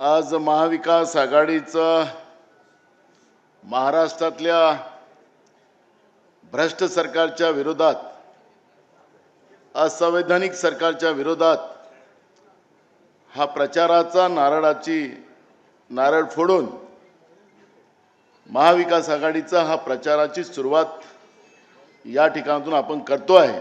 आज महाविकास आघाडीचं महाराष्ट्रातल्या भ्रष्ट सरकारच्या विरोधात असंवैधानिक सरकारच्या विरोधात हा प्रचाराचा नारळाची नारळ फोडून महाविकास आघाडीचा हा प्रचाराची सुरुवात या ठिकाणातून आपण करतो आहे.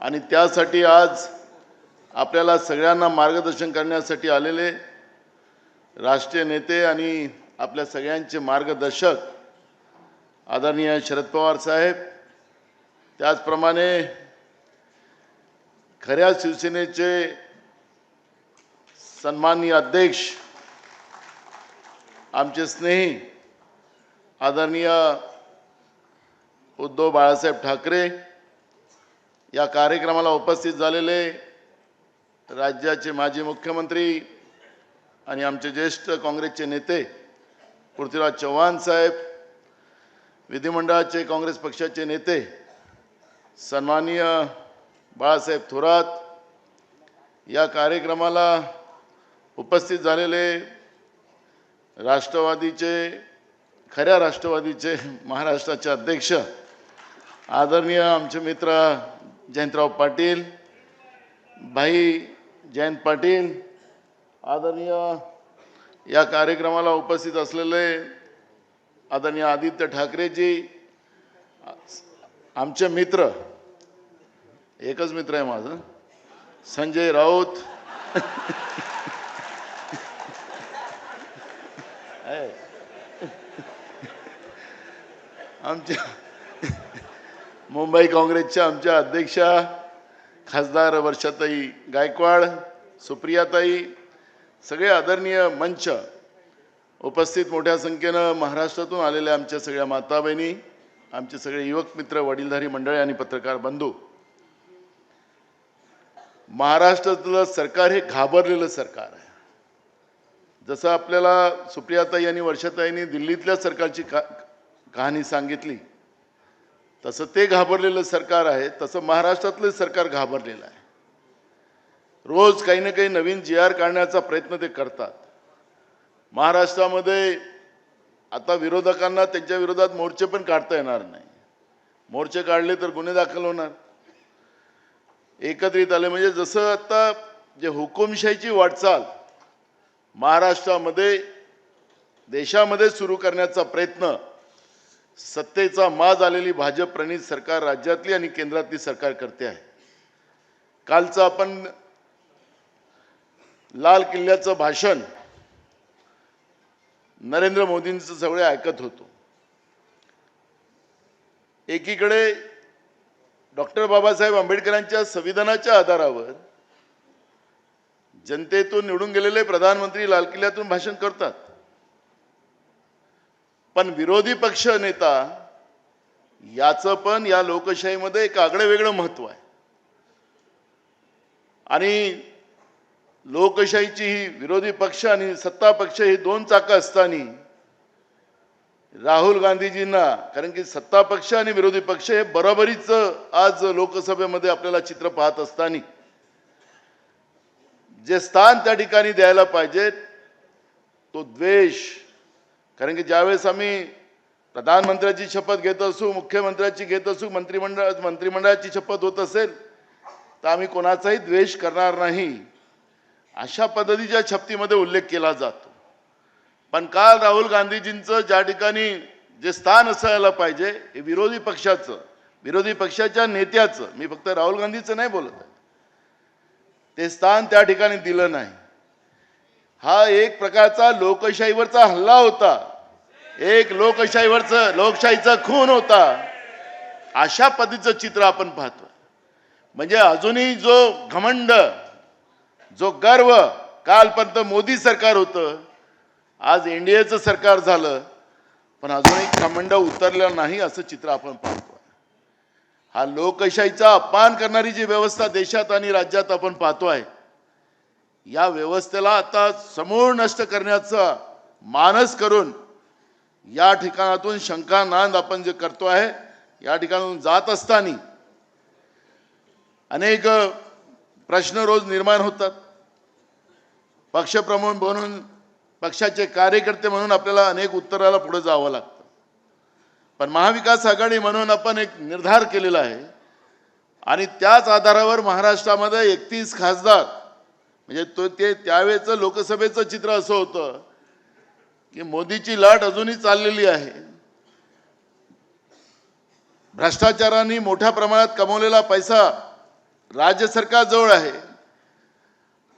आणि त्यासाठी आज आपल्याला सगळ्यांना मार्गदर्शन करण्यासाठी आलेले राष्ट्रीय नेते आणि आपल्या सगळ्यांचे मार्गदर्शक आदरणीय शरद पवार साहेब त्याचप्रमाणे खऱ्या शिवसेनेचे सन्माननीय अध्यक्ष आमचे स्नेही आदरणीय उद्धव बाळासाहेब ठाकरे या कार्यक्रमाला उपस्थित झालेले राज्याचे माजी मुख्यमंत्री आणि आमचे ज्येष्ठ काँग्रेसचे नेते पृथ्वीराज चव्हाण साहेब विधिमंडळाचे काँग्रेस पक्षाचे नेते सन्माननीय बाळासाहेब थोरात या कार्यक्रमाला उपस्थित झालेले राष्ट्रवादीचे खऱ्या राष्ट्रवादीचे महाराष्ट्राचे अध्यक्ष आदरणीय आमचे मित्र जयंतराव पाटील भाई जयंत पाटील आदरणीय या कार्यक्रमाला उपस्थित असलेले आदरणीय आदित्य ठाकरेजी आमचे मित्र एकच मित्र आहे माझं संजय राऊत. आमच्या मुंबई काँग्रेसच्या आमच्या अध्यक्षा खासदार वर्षाताई गायकवाड सुप्रियाताई सगळे आदरणीय मंच उपस्थित मोठ्या संख्येनं महाराष्ट्रातून आलेल्या आमच्या सगळ्या माता बहिणी आमचे सगळे युवक मित्र वडीलधारी मंडळी आणि पत्रकार बंधू. महाराष्ट्रातलं सरकार हे घाबरलेलं सरकार आहे. जसं आपल्याला सुप्रियाताई आणि वर्षाताईंनी दिल्लीतल्या सरकारची का कहाणी सांगितली तसं ते घाबरलेलं सरकार आहे तसं महाराष्ट्रातलं सरकार घाबरलेलं आहे. रोज काही ना काही नवीन जी आर काढण्याचा प्रयत्न ते करतात. महाराष्ट्रामध्ये आता विरोधकांना त्यांच्या विरोधात मोर्चे पण काढता येणार नाही. मोर्चे काढले तर गुन्हे दाखल होणार. एकत्रित आले म्हणजे जसं आता जे हुकुमशाहीची वाटचाल महाराष्ट्रामध्ये देशामध्ये सुरू करण्याचा प्रयत्न सत्तेचा माज आलेली भाजप प्रणित सरकार राज्यातली आणि केंद्रातली सरकार करते आहे. कालचं आपण लाल किल्ल्याचं भाषण नरेंद्र मोदींचं सगळे ऐकत होतो. एकीकडे डॉक्टर बाबासाहेब आंबेडकरांच्या संविधानाच्या आधारावर जनतेतून निवडून गेलेले प्रधानमंत्री लाल किल्ल्यातून भाषण करतात. पण विरोधी पक्ष नेता याचं पण या लोकशाहीमध्ये एक आगळं वेगळं महत्त्व आहे. आणि लोकशाहीची ही विरोधी पक्ष आणि सत्ता पक्ष ही दोन चाकं असताना राहुल गांधीजींना कारण की सत्ता पक्ष आणि विरोधी पक्ष हे बरोबरीच आज लोकसभेमध्ये आपल्याला चित्र पाहत असताना जे स्थान त्या ठिकाणी द्यायला पाहिजे तो द्वेष. कारण की ज्यावेळेस आम्ही प्रधानमंत्र्याची शपथ घेत असू मुख्यमंत्र्याची घेत असू मंत्रिमंडळ मंत्रिमंडळाची शपथ होत असेल तर आम्ही कोणाचाही द्वेष करणार नाही. अशा पद्धतीच्या छप्तीमध्ये उल्लेख केला जातो. पण काल राहुल गांधीजींचं ज्या ठिकाणी जे स्थान असायला पाहिजे हे विरोधी पक्षाचं विरोधी पक्षाच्या नेत्याचं मी फक्त राहुल गांधीचं नाही बोलत आहे. ते स्थान त्या ठिकाणी दिलं नाही. हा एक प्रकारचा लोकशाहीवरचा हल्ला होता. एक लोकशाहीवरचं लोकशाहीचा खून होता. अशा पद्धतीचं चित्र आपण पाहतो म्हणजे अजूनही जो घमंड जो गर्व कालपर्यंत मोदी सरकार होतं आज एनडीएचं सरकार झालं पण अजूनही घमंड उतरलेलं नाही असं चित्र आपण पाहतो हा लोकशाहीचा अपमान करणारी जी व्यवस्था देशात आणि राज्यात आपण पाहतो आहे या व्यवस्थेला आता समूळ नष्ट करण्याचा मानस करून या ठिकाणातून शंका नांद आपण जे करतो आहे या ठिकाणातून जात असताना अनेक प्रश्न रोज निर्माण होतात. पक्षप्रमुख म्हणून पक्षाचे कार्यकर्ते म्हणून आपल्याला अनेक उत्तराला पुढे जावं लागतं. पण महाविकास आघाडी म्हणून आपण एक निर्धार केलेला आहे. आणि त्याच आधारावर महाराष्ट्रामध्ये एकतीस खासदार म्हणजे तो ते त्यावेळेचं लोकसभेचं चित्र असं होतं की मोदीची लाट अजूनही चाललेली आहे. भ्रष्टाचाराने मोठ्या प्रमाणात कमवलेला पैसा राज्य सरकारजवळ आहे.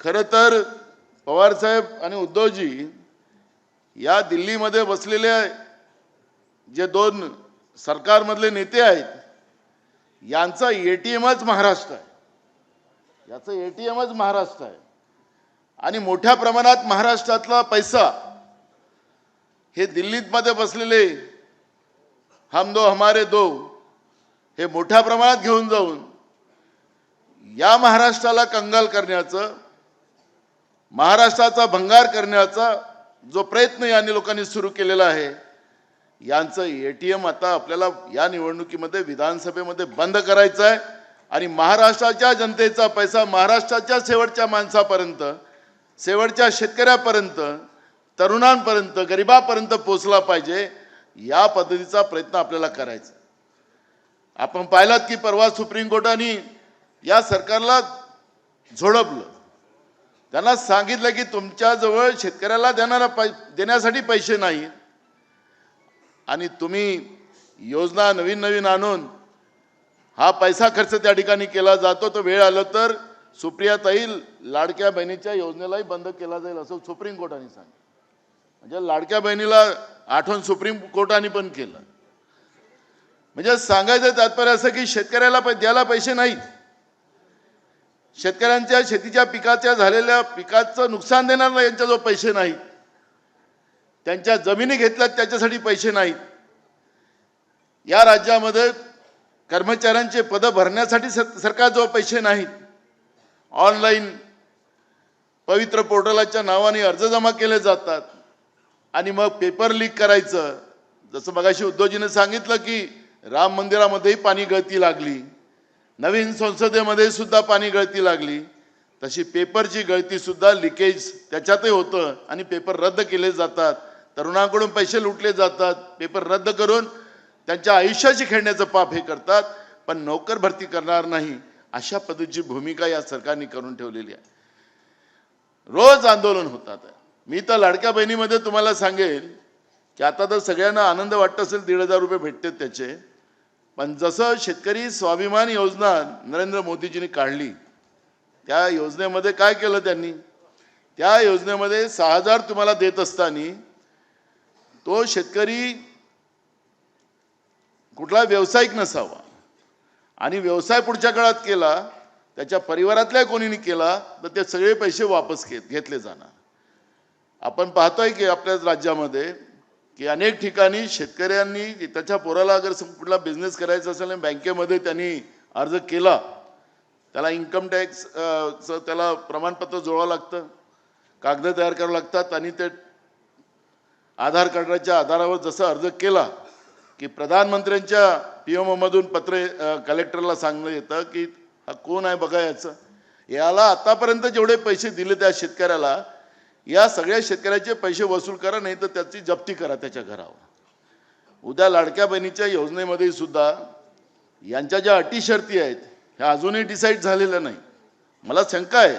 खरं तर पवारसाहेब आणि उद्धवजी या दिल्लीमध्ये बसलेले जे दोन सरकारमधले नेते आहेत यांचा ए टी एमच महाराष्ट्र आहे. याचं ए टी एमच महाराष्ट्र आहे. आणि मोठ्या प्रमाणात महाराष्ट्रातला पैसा हे दिल्लीतमध्ये बसलेले हम दो हमारे दो हे मोठ्या प्रमाणात घेऊन जाऊन या महाराष्ट्राला कंगाल करण्याचं महाराष्ट्राचा भंगार करण्याचा जो प्रयत्न यांनी लोकांनी सुरू केलेला आहे यांचं ए टी एम आता आपल्याला या निवडणुकीमध्ये विधानसभेमध्ये बंद करायचं आहे आणि महाराष्ट्राच्या जनतेचा पैसा महाराष्ट्राच्या शेवटच्या माणसापर्यंत शेवटच्या शेतकऱ्यापर्यंत तरुणांपर्यंत गरिबापर्यंत पोचला पाहिजे या पद्धतीचा प्रयत्न आपल्याला करायचा आपण पाहिलात की परवा सुप्रीम कोर्टाने या सरकारला झोडपलं. त्यांना सांगितलं की तुमच्याजवळ शेतकऱ्याला देणारा पै देण्यासाठी पैसे नाही. आणि तुम्ही योजना नवीन नवीन आणून हा पैसा खर्च त्या ठिकाणी केला जातो तो वेळ आलं तर सुप्रियाताई लाडक्या बहिणीच्या योजनेलाही बंद केला जाईल असं सुप्रीम कोर्टाने सांगितलं. म्हणजे लाडक्या बहिणीला आठवण सुप्रीम कोर्टाने पण केलं. म्हणजे सांगायचं तात्पर्य असं की शेतकऱ्याला द्यायला पैसे नाहीत. शेतकऱ्यांच्या शेतीच्या पिकाच्या झालेल्या पिकाचं नुकसान देणार नाही यांच्याजवळ पैसे नाहीत त्यांच्या जमिनी घेतल्यात त्याच्यासाठी पैसे नाहीत या राज्यामध्ये कर्मचाऱ्यांचे पदं भरण्यासाठी सरकारजवळ पैसे नाहीत ऑनलाईन पवित्र पोर्टलाच्या नावाने अर्ज जमा केले जातात. आणि मग पेपर लीक करायचं. जसं मगाशी उद्धवजीने सांगितलं की राम मंदिरामध्येही पाणी गळती लागली. नवीन संसदेमध्ये सुद्धा पाणी गळती लागली. तशी पेपरची गळती सुद्धा लिकेज त्याच्यातही होतं आणि पेपर रद्द केले जातात. तरुणांकडून पैसे लुटले जातात. पेपर रद्द करून त्यांच्या आयुष्याशी खेळण्याचं पाप हे करतात. पण नोकर भरती करणार नाही अशा पद्धतीची भूमिका या सरकारने करून ठेवलेली आहे. रोज आंदोलन होतात. मी तर लाडक्या बहिणीमध्ये तुम्हाला सांगेल की आता तर सगळ्यांना आनंद वाटत असेल दीड हजार रुपये भेटतात त्याचे. पण जसं शेतकरी स्वाभिमान योजना नरेंद्र मोदीजींनी काढली त्या योजनेमध्ये काय केलं त्यांनी? त्या योजनेमध्ये सहा हजार तुम्हाला देत असताना तो शेतकरी कुठला व्यावसायिक नसावा आणि व्यवसाय पुढच्या काळात केला त्याच्या परिवारातल्या कोणीने केला तर ते सगळे पैसे वापस घेत घेतले जाणार. आपण पाहतोय की आपल्या राज्यामध्ये की अनेक ठिकाणी शेतकऱ्यांनी त्याच्या पोराला अगर कुठला बिझनेस करायचा असेल आणि बँकेमध्ये त्यांनी अर्ज केला त्याला इन्कम टॅक्स त्याला प्रमाणपत्र जोडावं लागतं कागद तयार करावं लागतात आणि ते आधार कार्डाच्या आधारावर जसा अर्ज केला की प्रधानमंत्र्यांच्या पी एम ओमधून पत्रे कलेक्टरला सांगणं येतं की हा कोण आहे बघा याचं. याला आतापर्यंत जेवढे पैसे दिले त्या शेतकऱ्याला या सगळ्या शेतकऱ्याचे पैसे वसूल करा नाही तर त्याची जप्ती करा त्याच्या घरावर. उद्या लाडक्या बहिणीच्या योजनेमध्ये सुद्धा यांच्या ज्या अटी शर्ती आहेत ह्या अजूनही डिसाईड झालेल्या नाही. मला शंका आहे.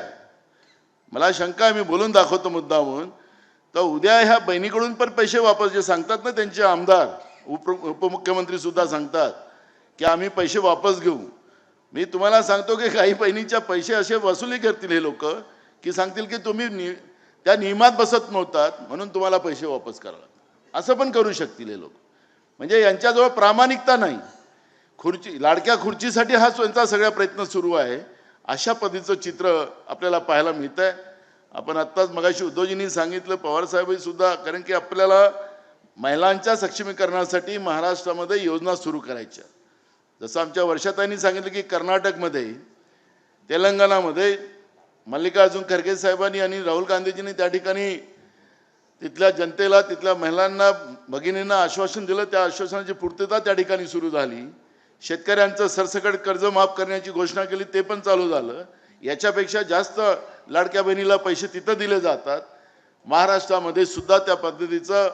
मला शंका आहे मी बोलून दाखवतो मुद्दाहून तर उद्या ह्या बहिणीकडून पण पैसे वापस जे सांगतात ना त्यांचे आमदार उप उपमुख्यमंत्री सुद्धा सांगतात की आम्ही पैसे वापस घेऊ. मी तुम्हाला सांगतो की काही बहिणीच्या पैसे असे वसुली करतील हे लोक की सांगतील की तुम्ही त्या नियमात बसत नव्हतात म्हणून तुम्हाला पैसे वापस करावं लागतात. असं पण करू शकतील हे लोक. म्हणजे यांच्याजवळ प्रामाणिकता नाही. खुर्ची लाडक्या खुर्चीसाठी हा त्यांचा सगळा प्रयत्न सुरू आहे. अशा पद्धतीचं चित्र आपल्याला पाहायला मिळतं आहे आपण आत्ताच मगाशी उद्धवजींनी सांगितलं पवारसाहेबही सुद्धा कारण की आपल्याला महिलांच्या सक्षमीकरणासाठी महाराष्ट्रामध्ये योजना सुरू करायच्या. जसं आमच्या वर्षाताईंनी सांगितलं की कर्नाटकमध्ये तेलंगणामध्ये मल्लिकार्जुन खरगे साहेबांनी आणि राहुल गांधीजींनी त्या ठिकाणी तिथल्या जनतेला तिथल्या महिलांना भगिनींना आश्वासन दिलं. त्या आश्वासनाची पूर्तता त्या ठिकाणी सुरू झाली. शेतकऱ्यांचं सरसकट कर्ज माफ करण्याची घोषणा केली ते पण चालू झालं. याच्यापेक्षा जास्त लाडक्या बहिणीला पैसे तिथं दिले जातात. महाराष्ट्रामध्ये सुद्धा त्या पद्धतीचं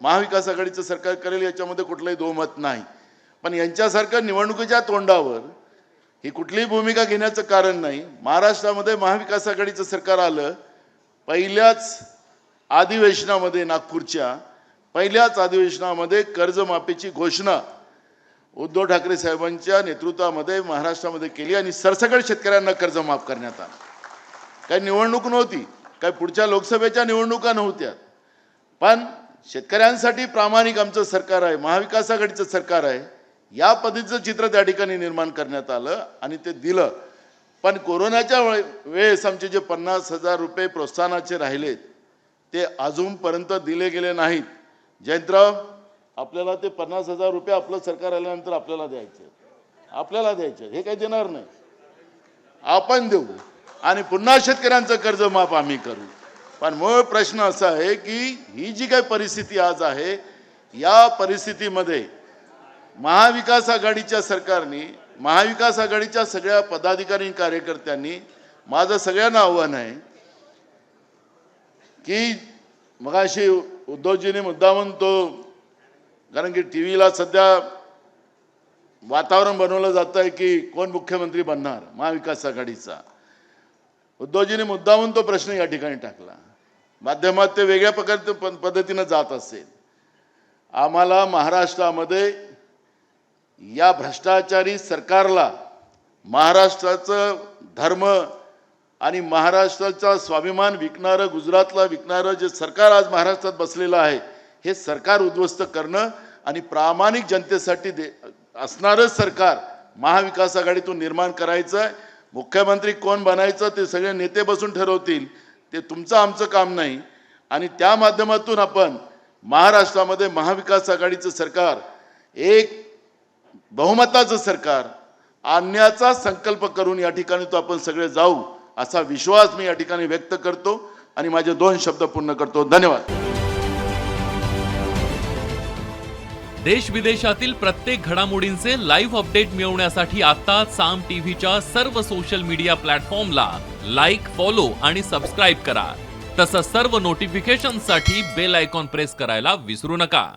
महाविकास आघाडीचं सरकार करेल याच्यामध्ये कुठलंही दोमत नाही. पण यांच्यासारखं निवडणुकीच्या तोंडावर ही कुठलीही भूमिका घेण्याचं कारण नाही. महाराष्ट्रामध्ये महाविकास आघाडीचं सरकार आलं पहिल्याच अधिवेशनामध्ये नागपूरच्या पहिल्याच अधिवेशनामध्ये कर्जमाफीची घोषणा उद्धव ठाकरे साहेबांच्या नेतृत्वामध्ये महाराष्ट्रामध्ये केली आणि सरसकट शेतकऱ्यांना कर्ज माफ करण्यात आलं. काही निवडणूक नव्हती काही पुढच्या लोकसभेच्या निवडणुका नव्हत्या. पण शेतकऱ्यांसाठी प्रामाणिक आमचं सरकार आहे महाविकास आघाडीचं सरकार आहे. या पद्धतीचं चित्र त्या ठिकाणी निर्माण करण्यात आलं आणि ते दिलं. पण कोरोनाच्या वेळे- वेळेस आमचे जे पन्नास हजार रुपये प्रोत्साहनाचे राहिलेत ते अजूनपर्यंत दिले गेले नाहीत. जयंतराव आपल्याला ते पन्नास हजार रुपये आपलं सरकार आल्यानंतर आपल्याला द्यायचे आपल्याला द्यायचे हे काही देणार नाही. आपण देऊ. आणि पुन्हा शेतकऱ्यांचं कर्ज माफ आम्ही करू. पण मूळ प्रश्न असा आहे की ही जी काही परिस्थिती आज आहे या परिस्थितीमध्ये महाविकास आघाडीच्या सरकारने महाविकास आघाडीच्या सगळ्या पदाधिकारी कार्यकर्त्यांनी माझं सगळ्यांना आव्हान आहे की मगाशी उद्धवजीने मुद्दा म्हणतो कारण की टी व्हीला सध्या वातावरण बनवलं जात आहे की कोण मुख्यमंत्री बनणार महाविकास आघाडीचा. उद्धवजीने म्हणून तो प्रश्न या ठिकाणी टाकला. माध्यमात ते वेगळ्या प्रकारचे प- पद्धतीनं जात असेल. आम्हाला महाराष्ट्रामध्ये या भ्रष्टाचारी सरकारला महाराष्ट्राचं धर्म आणि महाराष्ट्राचा स्वाभिमान विकणारं गुजरातला विकणारं जे सरकार आज महाराष्ट्रात बसलेलं आहे हे सरकार उद्ध्वस्त करणं आणि प्रामाणिक जनतेसाठी दे असणारं सरकार महाविकास आघाडीतून निर्माण करायचं आहे. मुख्यमंत्री कोण बनायचं ते सगळे नेते बसून ठरवतील ते तुमचं आमचं काम नाही. आणि त्या माध्यमातून आपण महाराष्ट्रामध्ये महाविकास आघाडीचं सरकार एक बहुमताचं सरकार आणण्याचा संकल्प करून या ठिकाणी तो आपण सगळे जाऊ असा विश्वास मी या ठिकाणी व्यक्त करतो आणि माझे दोन शब्द पूर्ण करतो. धन्यवाद. देश विदेशातील प्रत्येक घडामोडींचे लाईव्ह अपडेट मिळवण्यासाठी आता साम टीव्हीच्या सर्व सोशल मीडिया प्लॅटफॉर्मला लाईक फॉलो आणि सबस्क्राईब करा. तसंच सर्व नोटिफिकेशनसाठी बेल आयकॉन प्रेस करायला विसरू नका.